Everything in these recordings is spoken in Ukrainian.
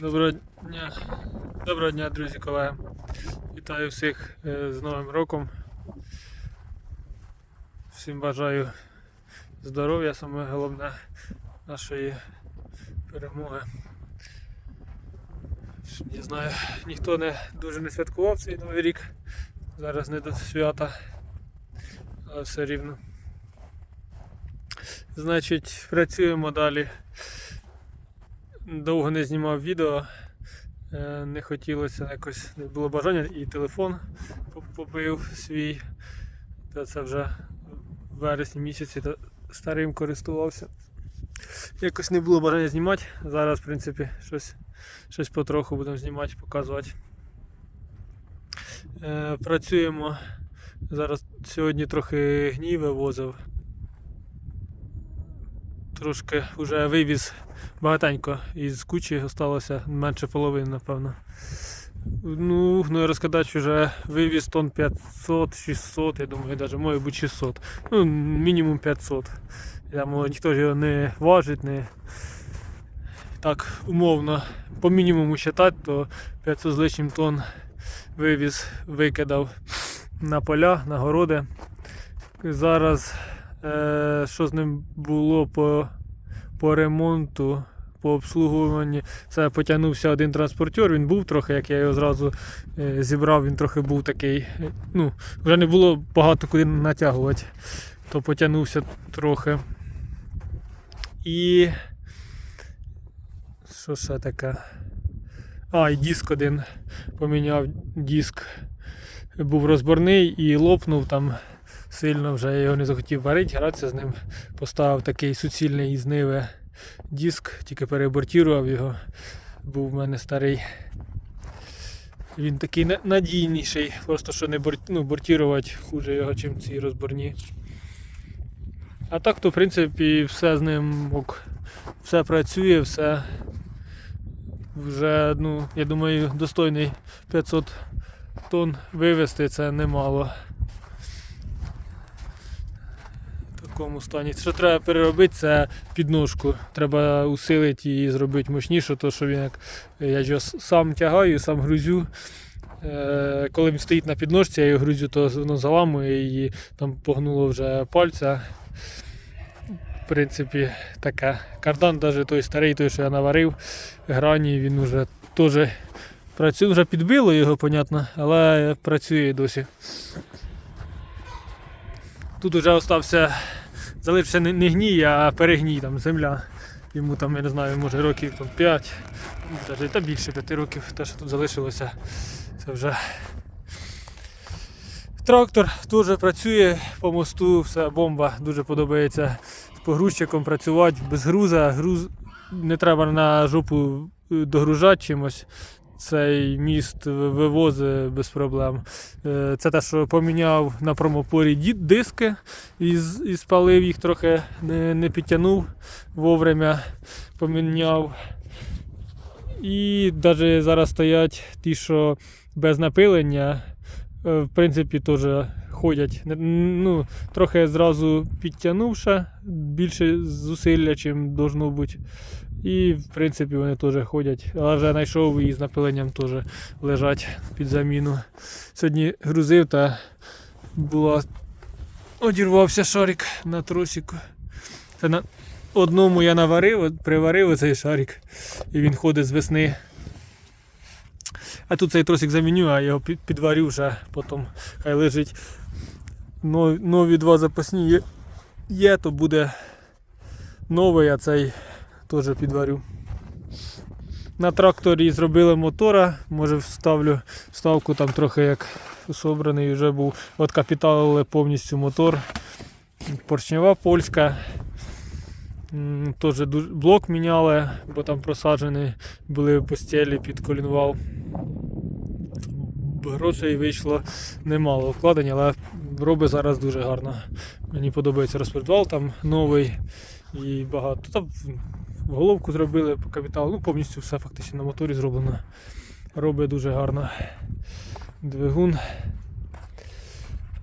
Доброго дня, доброго дня, друзі, колеги. Вітаю всіх е, з Новим роком. Всім бажаю здоров'я, саме головне нашої перемоги. Не знаю, ніхто не дуже не святкував цей новий рік. Зараз не до свята, але все рівно. Значить, працюємо далі. Довго не знімав відео. Е, Не хотілося якось, не було бажання і телефон по- побив свій. Та це вже в вересні місяці та старим користувався. Якось не було бажання знімати. Зараз, в принципі, щось, щось потроху будемо знімати, показувати. Е, Працюємо. Зараз сьогодні трохи гній вивозив. Трошки вже вивіз багатенько. Із кучі залишилося менше половини, напевно. Ну, ну розкладач вже вивіз тонн 500-600, я думаю, навіть може бути 600. Ну, мінімум 500. Я можу, ніхто ж його не важить, не так умовно по мінімуму вважати, то 500 з лишнім тонн вивіз, викидав на поля, на городи. Зараз е, що з ним було по, по ремонту, по обслуговуванні. Це потягнувся один транспортер, він був трохи, як я його зразу е, зібрав, він трохи був такий. е, Ну, вже не було багато куди натягувати, то потягнувся трохи. І. Що ще таке? А, і диск один поміняв диск. Був розборний і лопнув там сильно вже його не захотів варити, гратися з ним. Поставив такий суцільний із диск, тільки перебортірував його. Був в мене старий. Він такий надійніший, просто що не бор... ну, бортірувати хуже його, чим ці розборні. А так, то в принципі все з ним ок. Все працює, все вже, ну, я думаю, достойний 500 тонн вивезти це немало. В такому стані. Що треба переробити, це підножку. Треба усилити і зробити мощніше, то що він як я його сам тягаю, сам грузю. Е, Коли він стоїть на підножці, я його грузю, то воно заламує і там погнуло вже пальця. В принципі, таке. Кардан, навіть той старий, той, що я наварив, грані, він вже теж працює, вже підбило його, понятно, але працює досі. Тут вже остався, залишився не, гній, а перегній, там земля. Йому там, я не знаю, може років там, 5, навіть та більше 5 років, те, що тут залишилося. Це вже трактор теж працює по мосту, все бомба, дуже подобається з погрузчиком працювати без груза. Груз не треба на жопу е, догружати чимось. Цей міст вивозить без проблем. Е, Це те, що поміняв на промопорі диски і, спалив їх трохи, не, не підтягнув вовремя, поміняв. І навіть зараз стоять ті, що без напилення, е, в принципі, теж ходять. Ну, трохи зразу підтягнувши, більше зусилля, чим должно бути. І в принципі вони теж ходять. Але вже знайшов і з напиленням теж лежать під заміну. Сьогодні грузив та була. Одірвався шарик на тросику. Це на одному я наварив, приварив цей шарик, і він ходить з весни. А тут цей тросик заміню, а його під- підварю вже, потім хай лежить. Нові два запасні є, є, то буде новий, а цей теж підварю. На тракторі зробили мотора, може вставлю вставку там трохи як собраний вже був. От капіталили повністю мотор. Поршнева польська. Теж блок міняли, бо там просаджені були постелі під колінвал. Грошей вийшло немало вкладень, але робить зараз дуже гарно. Мені подобається розпредвал там новий і багато. Там головку зробили по капіталу, ну повністю все фактично на моторі зроблено. Робить дуже гарно двигун.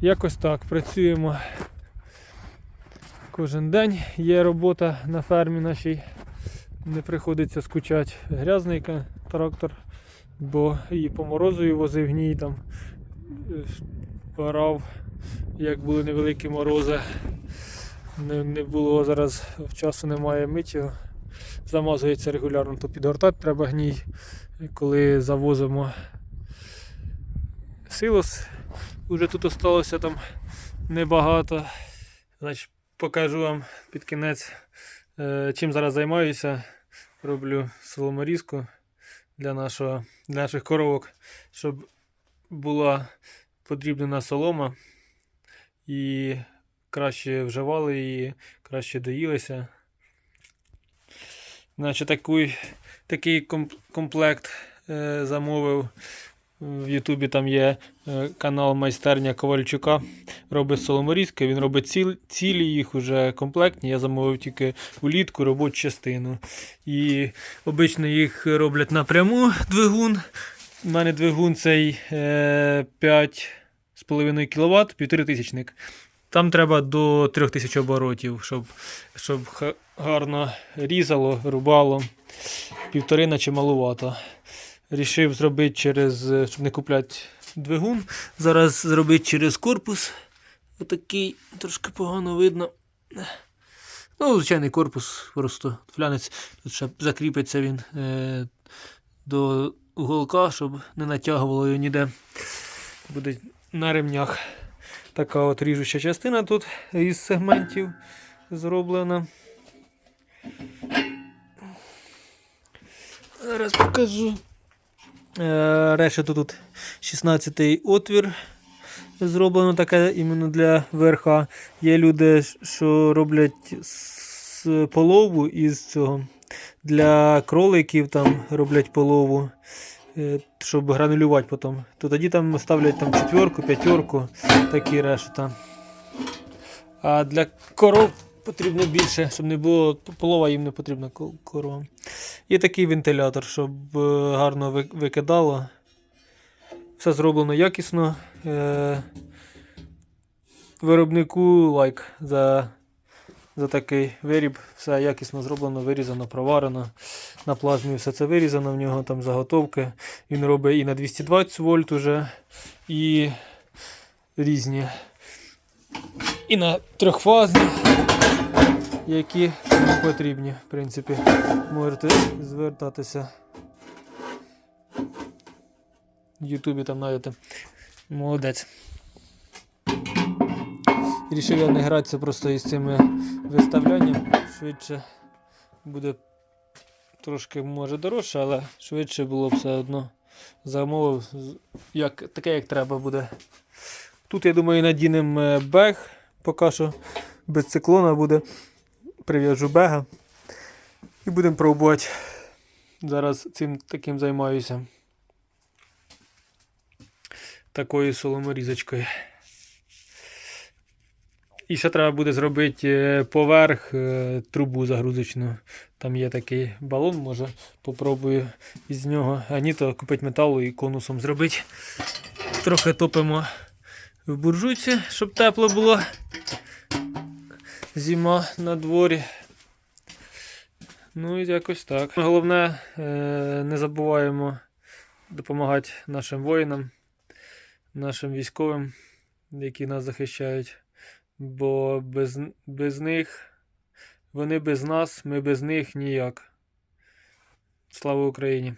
Якось так працюємо. Кожен день є робота на фермі нашій. Не приходиться скучати. Грязненька, трактор, бо і по морозу возив гній там, е, орав, як були невеликі морози. Не, не було зараз часу немає його. Замазується регулярно, то підгортати треба гній, коли завозимо силос. Уже тут осталося там небагато. Значить, покажу вам під кінець, е, чим зараз займаюся. Роблю соломорізку для, нашого, для наших коровок, щоб була подрібнена солома і краще вживали її, краще доїлися. Значить, такий, такий комплект е, замовив. В Ютубі там є е, канал майстерня Ковальчука. Робить соломорізки, він робить ціл, цілі їх уже комплектні. Я замовив тільки улітку робочу частину. І обично їх роблять напряму двигун. У мене двигун цей е, 5,5 кВт, півторитисячник. Там треба до 3000 оборотів, щоб, щоб гарно різало, рубало. Півтори наче малувато. Рішив зробити через, щоб не купляти двигун. Зараз зробити через корпус. Отакий, трошки погано видно. Ну, звичайний корпус, просто флянець. Тут ще закріпиться він е, до уголка, щоб не натягувало його ніде. Буде на ремнях. Така от ріжуча частина тут із сегментів зроблена. Зараз покажу. Е, Решету тут 16-й отвір зроблено таке іменно для верха. Є люди, що роблять з полову із цього. Для кроликів там роблять полову, щоб гранулювати потім. То тоді там ставлять там четверку, п'ятерку, такі решета. А для коров потрібно більше, щоб не було полова їм не потрібна ко- коровам. І такий вентилятор, щоб е, гарно викидало. Все зроблено якісно. Е, Виробнику лайк за, за такий виріб. Все якісно зроблено, вирізано, проварено. На плазмі все це вирізано, в нього там заготовки. Він робить і на 220 вольт уже, і різні. І на трьохфазні, які потрібні, в принципі, можете звертатися. В Ютубі там знайдете. Молодець. Рішив я не гратися просто із цими виставлянням. Швидше буде трошки може дорожче, але швидше було все одно. Замовив як, таке, як треба буде. Тут, я думаю, надінемо бег, поки що без циклона буде. Прив'яжу бега. І будемо пробувати. Зараз цим таким займаюся. Такою соломорізочкою. І ще треба буде зробити е, поверх е, трубу загрузочну. Там є такий балон, може попробую із нього. А ні, то купити металу і конусом зробити. Трохи топимо в буржуйці, щоб тепло було. Зима на дворі. Ну і якось так. Головне, е, не забуваємо допомагати нашим воїнам, нашим військовим, які нас захищають. Бо без, без них, вони без нас, ми без них ніяк. Слава Україні!